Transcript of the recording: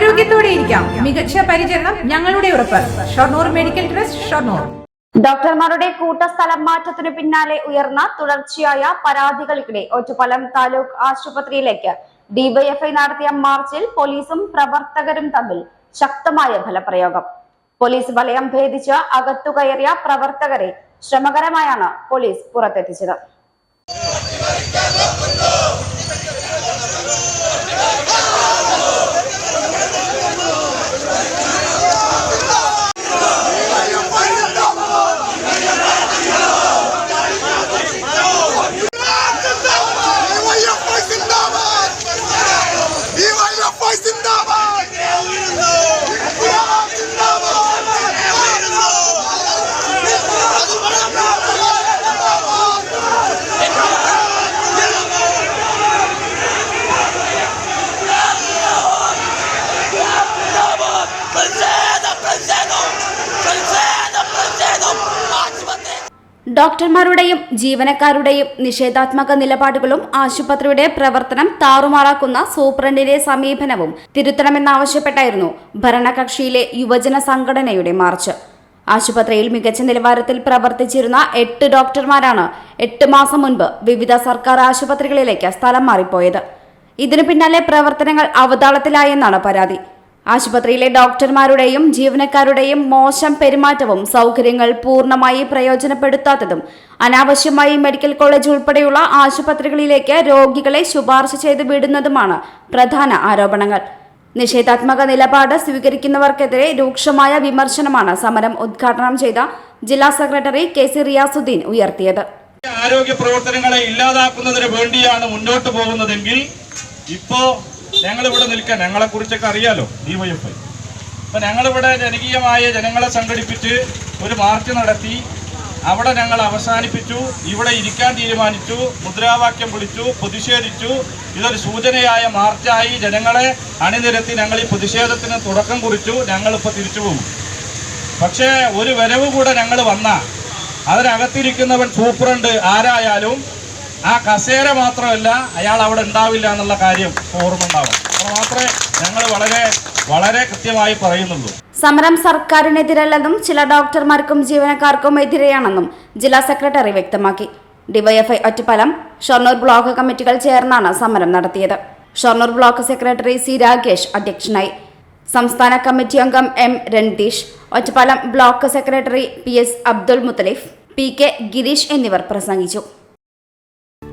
ആരോഗ്യത്തോടെ ഇരിക്കാം മികച്ച പരിചരണം ഞങ്ങളുടെ ഉറപ്പ്. Shoranur medical trust Shoranur. ഡോക്ടർമാരുടെ കൂട്ട സ്ഥലം മാറ്റത്തിനു പിന്നാലെ ഉയർന്ന തുടർച്ചയായ പരാതികൾക്കിടെ ഒറ്റപ്പാലം താലൂക്ക് ആശുപത്രിയിലേക്ക് ഡിവൈഎഫ്ഐ നടത്തിയ മാർച്ചിൽ പോലീസും പ്രവർത്തകരും തമ്മിൽ ശക്തമായ ഫലപ്രയോഗം. പോലീസ് വലയം ഭേദിച്ച് അകത്തു കയറിയ പ്രവർത്തകരെ ശ്രമകരമായാണ് പോലീസ് പുറത്തെത്തിച്ചത്. ഡോക്ടർമാരുടെയും ജീവനക്കാരുടെയും നിഷേധാത്മക നിലപാടുകളും ആശുപത്രിയുടെ പ്രവർത്തനം താറുമാറാക്കുന്ന സൂപ്രണ്ടിന്റെ സമീപനവും തിരുത്തണമെന്നാവശ്യപ്പെട്ടായിരുന്നു ഭരണകക്ഷിയിലെ യുവജന സംഘടനയുടെ മാർച്ച്. ആശുപത്രിയിൽ മികച്ച നിലവാരത്തിൽ പ്രവർത്തിച്ചിരുന്ന എട്ട് ഡോക്ടർമാരാണ് എട്ട് മാസം മുൻപ് വിവിധ സർക്കാർ ആശുപത്രികളിലേക്ക് സ്ഥലം മാറിപ്പോയത്. ഇതിനു പിന്നാലെ പ്രവർത്തനങ്ങൾ അവതാളത്തിലായെന്നാണ് പരാതി. ആശുപത്രിയിലെ ഡോക്ടർമാരുടെയും ജീവനക്കാരുടെയും മോശം പെരുമാറ്റവും സൗകര്യങ്ങൾ പൂർണമായി പ്രയോജനപ്പെടുത്താത്തതും അനാവശ്യമായി മെഡിക്കൽ കോളേജ് ഉൾപ്പെടെയുള്ള ആശുപത്രികളിലേക്ക് രോഗികളെ ശുപാർശ ചെയ്ത് വിടുന്നതുമാണ് പ്രധാന ആരോപണങ്ങൾ. നിഷേധാത്മക നിലപാട് സ്വീകരിക്കുന്നവർക്കെതിരെ രൂക്ഷമായ വിമർശനമാണ് സമരം ഉദ്ഘാടനം ചെയ്ത ജില്ലാ സെക്രട്ടറി കെ സി റിയാസുദ്ദീൻ ഉയർത്തിയത്. ആരോഗ്യ പ്രവർത്തനങ്ങളെ ഇല്ലാതാക്കുന്നതിന് വേണ്ടിയാണ് മുന്നോട്ട് പോകുന്നതെങ്കിൽ ഇപ്പോ ഞങ്ങൾ ഇവിടെ നിൽക്കാൻ ഞങ്ങളെ കുറിച്ചൊക്കെ അറിയാലോ ഡിവൈഎഫ്ഐ അപ്പൊ ഞങ്ങളിവിടെ ജനകീയമായ ജനങ്ങളെ സംഘടിപ്പിച്ച് ഒരു മാർച്ച് നടത്തി അവിടെ ഞങ്ങൾ അവസാനിപ്പിച്ചു ഇവിടെ ഇരിക്കാൻ തീരുമാനിച്ചു മുദ്രാവാക്യം വിളിച്ചു പ്രതിഷേധിച്ചു. ഇതൊരു സൂചനയായ മാർച്ചായി ജനങ്ങളെ അണിനിരത്തി ഞങ്ങൾ ഈ പ്രതിഷേധത്തിന് തുടക്കം കുറിച്ചു ഞങ്ങളിപ്പോൾ തിരിച്ചു പോകും. പക്ഷേ ഒരു വരവ് കൂടെ ഞങ്ങൾ വന്ന അതിനകത്തിരിക്കുന്നവൻ സൂപ്രണ്ട് ആരായാലും ആ കസേര മാത്രമല്ല അയാൾ അവിടെ ഉണ്ടാവില്ല എന്നുള്ള കാര്യം ഓർമ്മ ഉണ്ടാവും മാത്രമേ ഞങ്ങൾ വളരെ വളരെ കൃത്യമായി പറയുന്നുള്ളൂ. സമരം സർക്കാരിനെതിരല്ലെന്നും ചില ഡോക്ടർമാർക്കും ജീവനക്കാർക്കും എതിരെയാണെന്നും ജില്ലാ സെക്രട്ടറി വ്യക്തമാക്കി. ഡിവൈഎഫ്ഐ ഒറ്റപ്പാലം ഷൊർണൂർ ബ്ലോക്ക് കമ്മിറ്റികൾ ചേർന്നാണ് സമരം നടത്തിയത്. Shoranur block secretary C Rakesh അധ്യക്ഷനായി. സംസ്ഥാന കമ്മിറ്റി അംഗം M Randeesh Ottapalam block secretary P S Abdul Muthalif P K Gireesh എന്നിവർ പ്രസംഗിച്ചു.